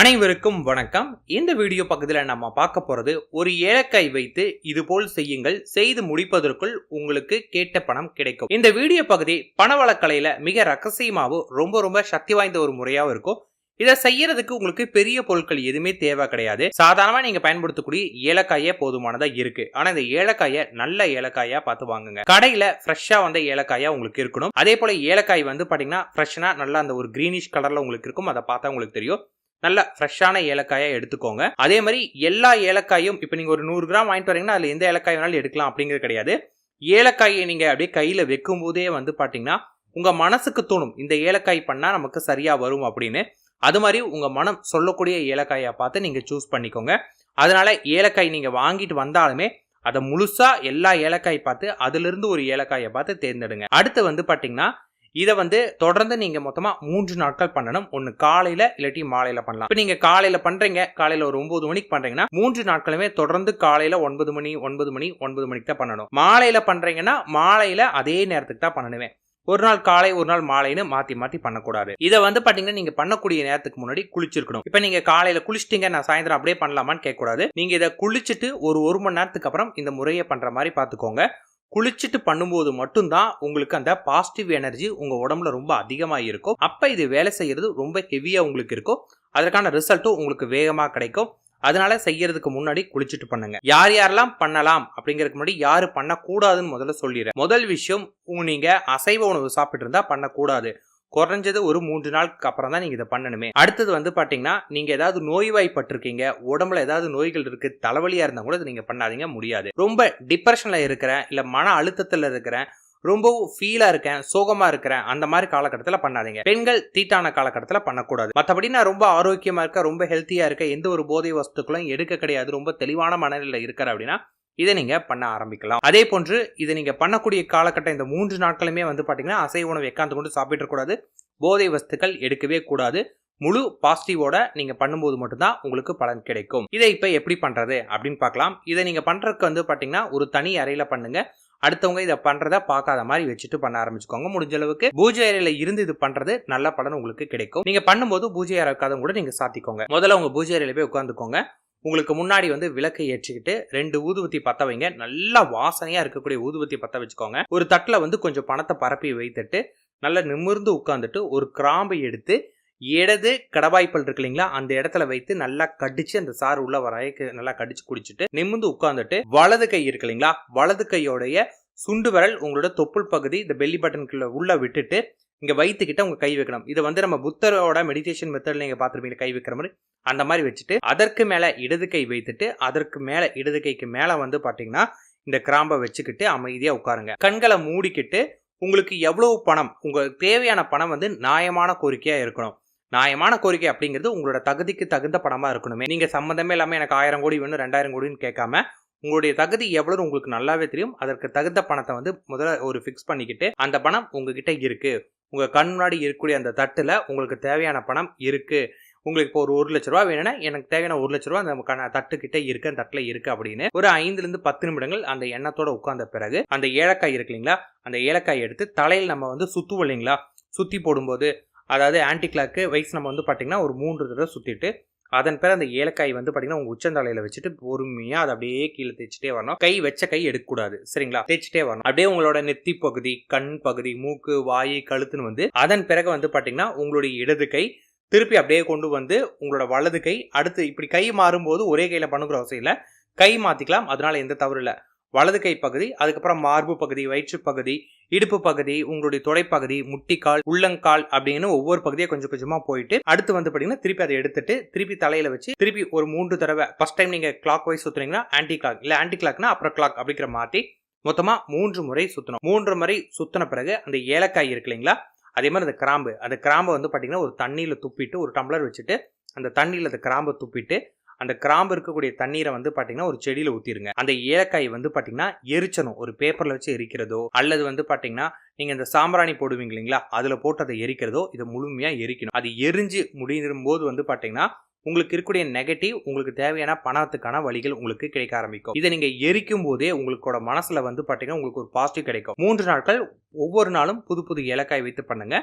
அனைவருக்கும் வணக்கம். இந்த வீடியோ பக்கத்தில் நம்ம பார்க்க போறது ஒரு ஏலக்காய் வைத்து இது போல் செய்யுங்கள். செய்து முடிப்பதற்குள் உங்களுக்கு கேட்ட பணம் கிடைக்கும். இந்த வீடியோ பகுதி பணவளக்கலையில மிக ரகசியமாகவும் ரொம்ப ரொம்ப சக்தி வாய்ந்த ஒரு முறையாகவும் இருக்கும். இதை செய்யறதுக்கு உங்களுக்கு பெரிய பொருட்கள் எதுவுமே தேவை கிடையாது. சாதாரணமா நீங்க பயன்படுத்தக்கூடிய ஏலக்காயே போதுமானதா இருக்கு. ஆனா இந்த ஏலக்காயை நல்ல ஏலக்காயா பார்த்து வாங்குங்க. கடையில ஃப்ரெஷ்ஷாக வந்த ஏலக்காயா உங்களுக்கு இருக்கணும். அதே போல ஏலக்காய் வந்து பாத்தீங்கன்னா ஃப்ரெஷ்னா நல்லா அந்த ஒரு கிரீனிஷ் கலர்ல உங்களுக்கு இருக்கும். அதை பார்த்தா உங்களுக்கு தெரியும். நல்ல ஃப்ரெஷ்ஷான ஏலக்காயை எடுத்துக்கோங்க. அதே மாதிரி எல்லா ஏலக்காயும் இப்போ நீங்கள் ஒரு நூறு கிராம் வாங்கிட்டு வரீங்கன்னா அதில் எந்த ஏலக்காய் வேணாலும் எடுக்கலாம் அப்படிங்கிறது கிடையாது. ஏலக்காயை நீங்கள் அப்படியே கையில் வைக்கும் போதே வந்து பார்த்தீங்கன்னா உங்கள் மனசுக்கு தோணும் இந்த ஏலக்காய் பண்ணால் நமக்கு சரியாக வரும் அப்படின்னு. அது மாதிரி உங்கள் மனம் சொல்லக்கூடிய ஏலக்காயை பார்த்து நீங்கள் சூஸ் பண்ணிக்கோங்க. அதனால் ஏலக்காய் நீங்கள் வாங்கிட்டு வந்தாலுமே அதை முழுசாக எல்லா ஏலக்காய் பார்த்து அதிலிருந்து ஒரு ஏலக்காயை பார்த்து தேர்ந்தெடுங்க. அடுத்து வந்து பார்த்தீங்கன்னா இதை வந்து தொடர்ந்து நீங்க மொத்தமா மூன்று நாட்கள் பண்ணணும். ஒன்னு காலையில இல்லாட்டி மாலையில பண்ணலாம். இப்போ நீங்க காலையில பண்றீங்க காலையில ஒரு ஒன்பது மணிக்கு பண்றீங்கன்னா மூன்று நாட்களுமே தொடர்ந்து காலையில ஒன்பது மணி ஒன்பது மணி ஒன்பது மணிக்கு தான் பண்ணணும். மாலையில பண்றீங்கன்னா மாலையில அதே நேரத்துக்கு தான் பண்ணணுமே ஒரு நாள் காலை ஒரு நாள் மாலைன்னு மாத்தி மாத்தி பண்ணக்கூடாது. இதை வந்து பாத்தீங்கன்னா நீங்க பண்ணக்கூடிய நேரத்துக்கு முன்னாடி குளிச்சிருக்கணும். இப்ப நீங்க காலையில குளிச்சிட்டீங்க நான் சாயந்தரம் அப்படியே பண்ணலாமான்னு கேட்கக்கூடாது. நீங்க இதை குளிச்சுட்டு ஒரு ஒரு மணி நேரத்துக்கு அப்புறம் இந்த முறையை பண்ற மாதிரி பாத்துக்கோங்க. குளிச்சுட்டு பண்ணும்போது மட்டும்தான் உங்களுக்கு அந்த பாசிட்டிவ் எனர்ஜி உங்கள் உடம்புல ரொம்ப அதிகமாக இருக்கும். அப்போ இது வேலை செய்யறது ரொம்ப ஹெவியாக உங்களுக்கு இருக்கும். அதற்கான ரிசல்ட்டும் உங்களுக்கு வேகமாக கிடைக்கும். அதனால செய்யறதுக்கு முன்னாடி குளிச்சுட்டு பண்ணுங்க. யார் யாரெல்லாம் பண்ணலாம் அப்படிங்கறதுக்கு முன்னாடி யாரு பண்ணக்கூடாதுன்னு முதல்ல சொல்லிடுறேன். முதல் விஷயம் நீங்க அசைவ உணவு சாப்பிட்டு இருந்தா பண்ணக்கூடாது. குறைஞ்சது ஒரு மூன்று நாளுக்கு அப்புறம் தான் நீங்க இதை பண்ணணுமே. அடுத்தது வந்து பாத்தீங்கன்னா நீங்க ஏதாவது நோய்வாய்ப்பட்டிருக்கீங்க உடம்புல ஏதாவது நோய்கள் இருக்கு தலைவலியா இருந்தா கூட இதை நீங்க பண்ணாதீங்க முடியாது. ரொம்ப டிப்ரெஷன்ல இருக்கிறேன் இல்ல மன அழுத்தத்துல இருக்கிறேன் ரொம்ப ஃபீலா இருக்கேன் சோகமா இருக்கிறேன் அந்த மாதிரி காலகட்டத்தில் பண்ணாதீங்க. பெண்கள் தீட்டான காலகட்டத்தில் பண்ணக்கூடாது. மற்றபடி நான் ரொம்ப ஆரோக்கியமா இருக்க ரொம்ப ஹெல்த்தியா இருக்க எந்த ஒரு போதை வஸ்துக்களும் எடுக்க கிடையாது ரொம்ப தெளிவான மனநிலையில் இருக்கிற அப்படின்னா இதை நீங்கள் பண்ண ஆரம்பிக்கலாம். அதே போன்று இதை நீங்கள் பண்ணக்கூடிய காலகட்டம் இந்த மூன்று நாட்களுமே வந்து பார்த்தீங்கன்னா அசை உணவு எக்காந்து கொண்டு சாப்பிட்டு போதை வஸ்துக்கள் எடுக்கவே கூடாது. முழு பாசிட்டிவோட நீங்கள் பண்ணும்போது மட்டும்தான் உங்களுக்கு பலன் கிடைக்கும். இதை இப்போ எப்படி பண்ணுறது அப்படின்னு பார்க்கலாம். இதை நீங்கள் பண்ணுறதுக்கு வந்து பார்த்தீங்கன்னா ஒரு தனி அறையில் பண்ணுங்க. அடுத்தவங்க இதை பண்ணுறத பார்க்காத மாதிரி வச்சுட்டு பண்ண ஆரம்பிச்சுக்கோங்க. முடிஞ்ச அளவுக்கு பூஜை அறையில் இருந்து இது பண்ணுறது நல்ல பலன் உங்களுக்கு கிடைக்கும். நீங்கள் பண்ணும்போது பூஜை அறை இருக்காதவங்க கூட நீங்கள் சாத்திக்கோங்க. முதல்ல உங்கள் பூஜை அறையில் போய் உட்காந்துக்கோங்க உங்களுக்கு முன்னாடி வந்து விளக்கை ஏற்றிக்கிட்டு ரெண்டு ஊதுபத்தி பற்ற வைங்க. நல்லா வாசனையாக இருக்கக்கூடிய ஊதுபத்தி பற்ற வச்சுக்கோங்க. ஒரு தட்டில் வந்து கொஞ்சம் பணத்தை பரப்பி வைத்துட்டு நல்லா நிமிர்ந்து உட்காந்துட்டு ஒரு கிராம்பை எடுத்து இடது கடவாய்ப்பல் இருக்கு இல்லைங்களா அந்த இடத்துல வைத்து நல்லா கடிச்சு அந்த சாறு உள்ள வரைக்கு நல்லா கடிச்சு குடிச்சிட்டு நிமிர்ந்து உட்காந்துட்டு வலது கை இருக்கு இல்லைங்களா வலது கையோடைய சுண்டு விரல் உங்களோட தொப்புள் பகுதி இந்த பெல்லி பட்டனுக்குள்ள உள்ள விட்டுட்டு இங்கே வைத்துக்கிட்ட உங்கள் கை வைக்கணும். இதை வந்து நம்ம புத்தரோட மெடிடேஷன் மெத்தட் நீங்கள் பார்த்துருப்பீங்க கை வைக்கிற மாதிரி. அந்த மாதிரி வச்சுட்டு அதற்கு மேலே இடது கை வைத்துட்டு அதற்கு மேலே இடது கைக்கு மேலே வந்து பார்த்தீங்கன்னா இந்த கிராம்பை வச்சுக்கிட்டு அமைதியாக உட்காருங்க. கண்களை மூடிக்கிட்டு உங்களுக்கு எவ்வளவு பணம் உங்களுக்கு தேவையான பணம் வந்து நியாயமான கோரிக்கையாக இருக்கணும். நியாயமான கோரிக்கை அப்படிங்கிறது உங்களோட தகுதிக்கு தகுந்த பணமாக இருக்கணுமே. நீங்கள் சம்மந்தமே இல்லாமல் எனக்கு ஆயிரம் கோடி வேணும் ரெண்டாயிரம் கோடின்னு கேட்காம உங்களுடைய தகுதி எவ்வளவு உங்களுக்கு நல்லாவே தெரியும் அதற்கு தகுந்த பணத்தை வந்து முதல்ல ஒரு ஃபிக்ஸ் பண்ணிக்கிட்டு அந்த பணம் உங்ககிட்ட இருக்குது உங்கள் கண் முன்னாடி இருக்கக்கூடிய அந்த தட்டில் உங்களுக்கு தேவையான பணம் இருக்குது உங்களுக்கு இப்போ ஒரு ஒரு லட்ச ரூபா வேணும்னா எனக்கு தேவையான ஒரு லட்ச ரூபா அந்த தட்டுக்கிட்ட இருக்கு அந்த தட்டில் இருக்கு அப்படின்னு. ஒரு ஐந்துலேருந்து பத்து நிமிடங்கள் அந்த எண்ணத்தோட உட்கார்ந்த பிறகு அந்த ஏலக்காய் இருக்கு இல்லைங்களா? அந்த ஏலக்காய் எடுத்து தலையில் நம்ம வந்து சுற்றுவோம் இல்லைங்களா? சுற்றி போடும்போது அதாவது ஆன்டி கிளாக்கு வயசு நம்ம வந்து பார்த்தீங்கன்னா ஒரு மூன்று தடவை சுற்றிட்டு அதன் பிறகு அந்த ஏலக்காய் வந்து பார்த்தீங்கன்னா உங்கள் உச்சந்தலையில் வச்சுட்டு பொறுமையாக அதை அப்படியே கீழே தேய்ச்சிட்டே வரணும். கை வச்ச கை எடுக்கக்கூடாது. சரிங்களா? தேய்ச்சிட்டே வரணும். அப்படியே உங்களோட நெத்தி பகுதி கண் பகுதி மூக்கு வாய் கழுத்துன்னு வந்து அதன் பிறகு வந்து பார்த்தீங்கன்னா உங்களுடைய இடது கை திருப்பி அப்படியே கொண்டு வந்து உங்களோட வலது கை அடுத்து இப்படி கை மாறும்போது ஒரே கையில் பண்ணுங்கிற அவசியம் இல்லை. கை மாற்றிக்கலாம் அதனால எந்த தவறு இல்லை. வலது கை பகுதி அதுக்கப்புறம் மார்பு பகுதி வயிற்று பகுதி இடுப்பு பகுதி உங்களுடைய தொடைப்பகுதி முட்டிக்கால் உள்ளங்கால் அப்படின்னு ஒவ்வொரு பகுதியை கொஞ்சம் கொஞ்சமா போயிட்டு அடுத்து வந்து பாத்தீங்கன்னா திருப்பி அதை எடுத்துட்டு திருப்பி தலையில வச்சு திருப்பி ஒரு மூன்று தடவை ஃபர்ஸ்ட் டைம் நீங்க கிளாக் வைஸ் சுத்துனீங்கன்னா ஆன்டி கிளாக் இல்ல ஆன்டி கிளாக்னா அப்புறம் கிளாக் அப்படிங்கிற மாத்தி மொத்தமா மூன்று முறை சுத்தணும். மூன்று முறை சுத்தின பிறகு அந்த ஏலக்காய் இருக்கு இல்லைங்களா அதே மாதிரி அந்த கிராம்பு அந்த கிராம்பை வந்து பார்த்தீங்கன்னா ஒரு தண்ணியில் துப்பிட்டு ஒரு டம்ளர் வச்சுட்டு அந்த தண்ணியில் அந்த கிராம்பை துப்பிட்டு அந்த கிராம்பு இருக்கக்கூடிய தண்ணீரை வந்து பார்த்தீங்கன்னா ஒரு செடியில் ஊற்றிருங்க அந்த ஏலக்காய் வந்து பார்த்தீங்கன்னா எரிச்சணும். ஒரு பேப்பரில் வச்சு எரிக்கிறதோ அல்லது வந்து பார்த்தீங்கன்னா நீங்கள் இந்த சாம்பிராணி போடுவீங்க இல்லைங்களா? அதில் போட்டு அதை எரிக்கிறதோ இதை முழுமையாக எரிக்கணும். அது எரிஞ்சு முடியும் போது வந்து பார்த்தீங்கன்னா உங்களுக்கு இருக்கக்கூடிய நெகட்டிவ் உங்களுக்கு தேவையான பணத்துக்கான வழிகள் உங்களுக்கு கிடைக்க ஆரம்பிக்கும். இதை நீங்க எரிக்கும் போதே உங்களோட மனசுல வந்து பாத்தீங்கன்னா உங்களுக்கு ஒரு பாசிட்டிவ் கிடைக்கும். மூன்று நாட்கள் ஒவ்வொரு நாளும் புது புது ஏலக்காய் வைத்து பண்ணுங்க.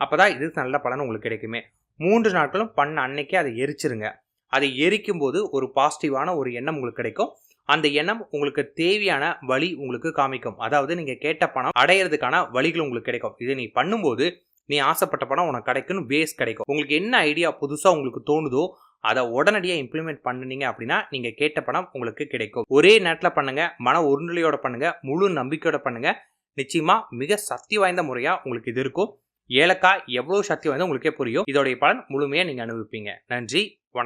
அப்பதான் இது நல்ல பலன் உங்களுக்கு கிடைக்குமே. மூன்று நாட்களும் பண்ண அன்னைக்கே அதை எரிச்சிருங்க. அதை எரிக்கும் போது ஒரு பாசிட்டிவான ஒரு எண்ணம் உங்களுக்கு கிடைக்கும். அந்த எண்ணம் உங்களுக்கு தேவையான வழி உங்களுக்கு காமிக்கும். அதாவது நீங்கள் கேட்ட பணம் அடையிறதுக்கான வழிகள் உங்களுக்கு கிடைக்கும். இதை நீ பண்ணும்போது நீ ஆசைப்பட்ட பணம் உனக்கு கிடைக்குன்னு பேஸ் கிடைக்கும். உங்களுக்கு என்ன ஐடியா புதுசாக உங்களுக்கு தோணுதோ அதை உடனடியாக இம்ப்ளிமெண்ட் பண்ணினீங்க அப்படின்னா நீங்கள் கேட்ட பணம் உங்களுக்கு கிடைக்கும். ஒரே நேரத்தில் பண்ணுங்கள் மன ஒருநிலையோட பண்ணுங்கள் முழு நம்பிக்கையோட பண்ணுங்கள் நிச்சயமாக மிக சக்தி வாய்ந்த முறையாக உங்களுக்கு இது இருக்கும். ஏலக்காய் எவ்வளோ சக்தி வாய்ந்த உங்களுக்கே புரியும். இதோடைய பலன் முழுமையாக நீங்கள் அனுபவிப்பீங்க. நன்றி வணக்கம்.